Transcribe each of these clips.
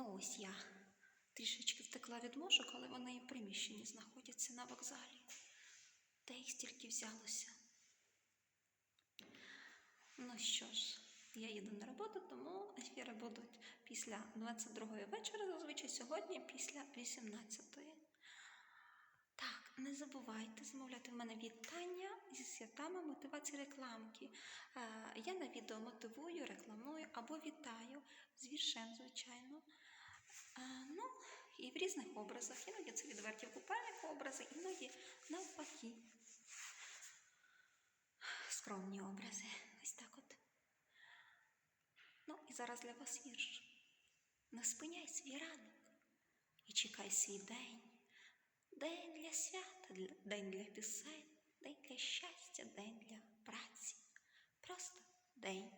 Ну, ось я трішечки втекла від мошок, але вони і в приміщенні знаходяться на вокзалі. Де їх стільки взялося? Ну що ж, я їду на роботу, тому ефіри будуть після 22-ї вечора, зазвичай сьогодні після 18-ї. Так, не забувайте замовляти в мене вітання зі святами мотивації рекламки. Е, я на відео мотивую, рекламую або вітаю з віршем, звичайно. Ну, і в різних образах. Іноді це відверті купальних образи, іноді навпаки. Скромні образи. Ось так от. Ну, і зараз для вас вірш. Не спиняй свій ранок і чекай свій день. День для свята, день для пісень, день для щастя, день для праці. Просто день.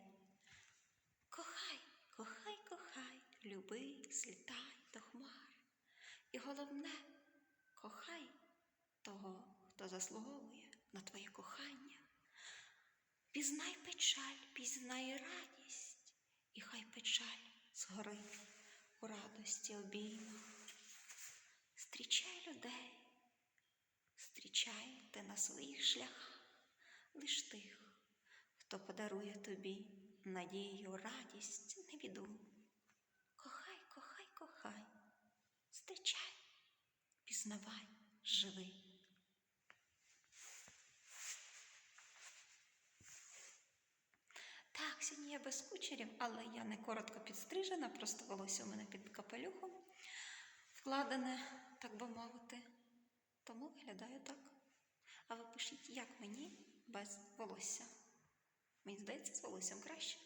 Кохай, кохай, кохай, люби, злітай до хмар. І головне, кохай того, хто заслуговує на твоє кохання. Пізнай печаль, пізнай радість, і хай печаль згорить у радості обіймах. Зустрічай людей, зустрічай ти на своїх шляхах лиш тих, хто подарує тобі надію, радість, не біду. Кохай, кохай, кохай, зустрічай, пізнавай, живи. Так, сьогодні я без кучерів, але я не коротко підстрижена, просто волосся у мене під капелюхом вкладене, так би мовити. Тому виглядаю так. А ви пишіть, як мені без волосся. Мені здається, з волоссям краще.